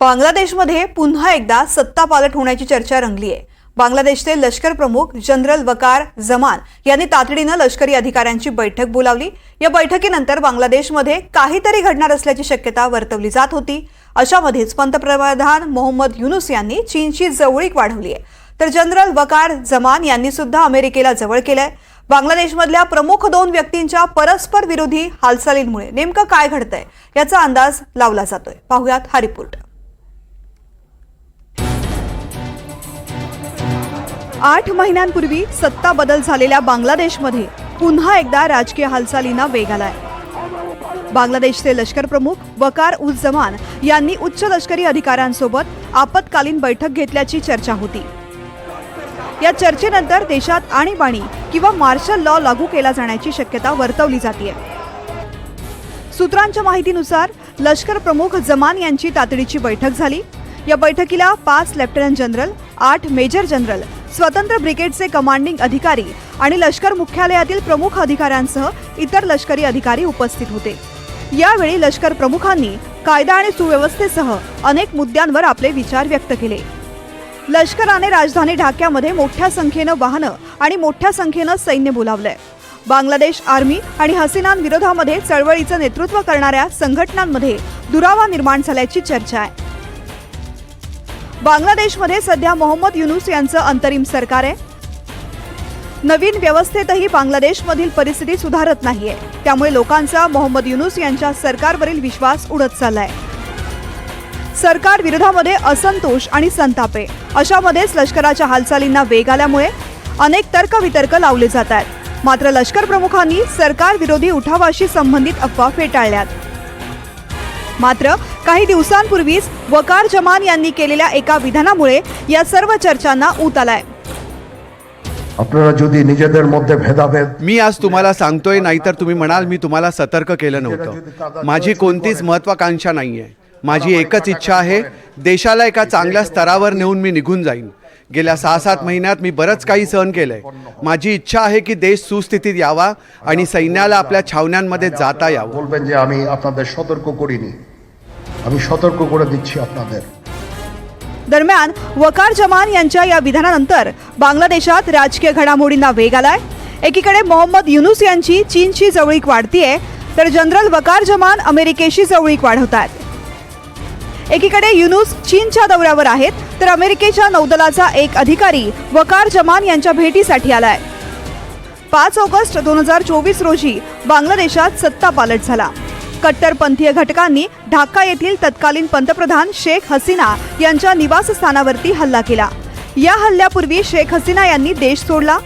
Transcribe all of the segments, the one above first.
बांगलादेशमध्ये पुन्हा एकदा सत्ता पालट होण्याची चर्चा रंगली आहे बांगलादेशचे लष्कर प्रमुख जनरल वकार जमान यांनी तातडीनं लष्करी अधिकाऱ्यांची बैठक बोलावली. या बैठकीनंतर बांगलादेशमध्ये काहीतरी घडणार असल्याची शक्यता वर्तवली जात होती. अशामध्येच पंतप्रधान मोहम्मद युनुस यांनी चीनची जवळीक वाढवली आहे तर जनरल वकार जमान यांनी सुद्धा अमेरिकेला जवळ केलंय. बांगलादेशमधल्या प्रमुख दोन व्यक्तींच्या परस्पर विरोधी हालचालींमुळे नेमकं काय घडतंय याचा अंदाज लावला जातोय. पाहुयात हा रिपोर्ट. आठ महिन्यांपूर्वी सत्ता बदल झालेल्या बांगलादेशमध्ये पुन्हा एकदा राजकीय हालचालींना वेग आलाय. बांगलादेशचे लष्कर प्रमुख वकार उज जमान यांनी उच्च लष्करी अधिकाऱ्यांसोबत आपत्कालीन बैठक घेतल्याची चर्चा होती. या चर्चेनंतर देशात आणीबाणी किंवा मार्शल लॉ लागू केला जाण्याची शक्यता वर्तवली जाते सूत्रांच्या माहितीनुसार लष्कर प्रमुख जमान यांची तातडीची बैठक झाली. या बैठकीला पाच लेफ्टनंट जनरल आठ मेजर जनरल स्वतंत्र ब्रिगेडचे कमांडिंग अधिकारी आणि लष्कर मुख्यालयातील प्रमुख अधिकाऱ्यांसह इतर लष्करी अधिकारी उपस्थित होते. यावेळी लष्कर प्रमुखांनी कायदा आणि सुव्यवस्थेसह अनेक मुद्द्यांवर आपले विचार व्यक्त केले. लष्कराने राजधानी ढाक्यामध्ये मोठ्या संख्येनं वाहनं आणि मोठ्या संख्येनं सैन्य बोलावलंय. बांगलादेश आर्मी आणि हसीनांविरोधामध्ये चळवळीचं नेतृत्व करणाऱ्या संघटनांमध्ये दुरावा निर्माण झाल्याची चर्चा आहे. बांगलादेशमध्ये सध्या मोहम्मद युनुस यांचं अंतरिम सरकार आहे. नवीन व्यवस्थेतही बांगलादेशमधील परिस्थिती सुधारत नाहीये. त्यामुळे लोकांचा मोहम्मद युनुस यांच्या सरकारवरील विश्वास उडत चाललाय. सरकार विरोधामध्ये असंतोष आणि संताप. आहे अशामध्येच लष्कराच्या हालचालींना वेग आल्यामुळे अनेक तर्कवितर्क लावले जात आहेत मात्र लष्कर प्रमुखांनी सरकार विरोधी उठावाशी संबंधित अफवा फेटाळल्यात. मात्र काही दिवसांपूर्वीच वकार जमान यांनी केलेल्या एका विधानामुळे या सर्व चर्चांना ऊत आलाय আপনারা যদি নিজেদের মধ্যে ভেদাভেদ मी आज तुम्हाला सांगतोय नाहीतर तुम्ही म्हणाल मी तुम्हाला सतर्क केलं नव्हतं माझी कोणतीच महत्वाकांक्षा नाहीये माझी एकच इच्छा आहे देशाला एका चांगल्या स्तरावर नेऊन मी निघून जाईन गेल्या सहा सात महिन्यात मी बरंच काही सहन केलंय माझी इच्छा आहे की देश सुस्थितीत यावा आणि सैन्याला आपल्या छावण्यांमध्ये जाता यावं বলবেন যে আমি আপনাদের সতর্ক করিনি আমি সতর্ক করে দিচ্ছি আপনাদের दरम्यान वकार जमान यांच्या या विधानानंतर बांगलादेशात राजकीय घडामोडींना वेग आलाय एकीकडे मोहम्मद युनुस यांची चीनशी जवळीक वाढतीये तर जनरल वकार जमान अमेरिकेशी जवळीक वाढवत आहेत एकीकडे युनुस चीनच्या दौऱ्यावर आहेत तर अमेरिकेच्या नौदलाचा एक अधिकारी वकार जमान यांच्या भेटीसाठी आलाय पाच ऑगस्ट दोन हजार चोवीस रोजी बांगलादेशात सत्ता पालट झाला कट्टरपंथीय घटकांनी ढाका येथील तत्कालीन पंतप्रधान शेख हसीना यांच्या निवासस्थानावरती हल्ला केला. या हल्ल्यापूर्वी शेख हसीना यांनी देश सोडला.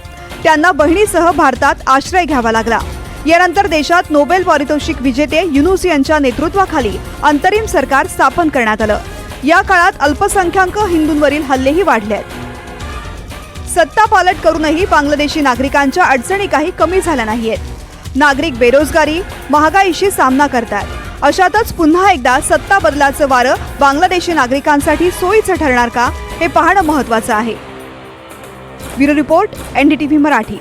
त्यांना बहिणीसह भारतात आश्रय घ्यावा लागला. यानंतर देशात नोबेल पारितोषिक विजेते युनुस यांच्या नेतृत्वाखाली अंतरिम सरकार स्थापन करण्यात आलं. या काळात अल्पसंख्याक हिंदूंवरील हल्लेही वाढले आहेत. सत्ता पालट करूनही बांगलादेशी नागरिकांच्या अडचणी काही कमी झाल्या नाहीयेत. नागरिक बेरोजगारी महागाईशी सामना करतात अशातच पुन्हा एकदा सत्ता बदलाचं वारं बांगलादेशी नागरिकांसाठी सोयीचं ठरणार का हे पाहणं महत्वाचं आहे. Bureau report NDTV Marathi.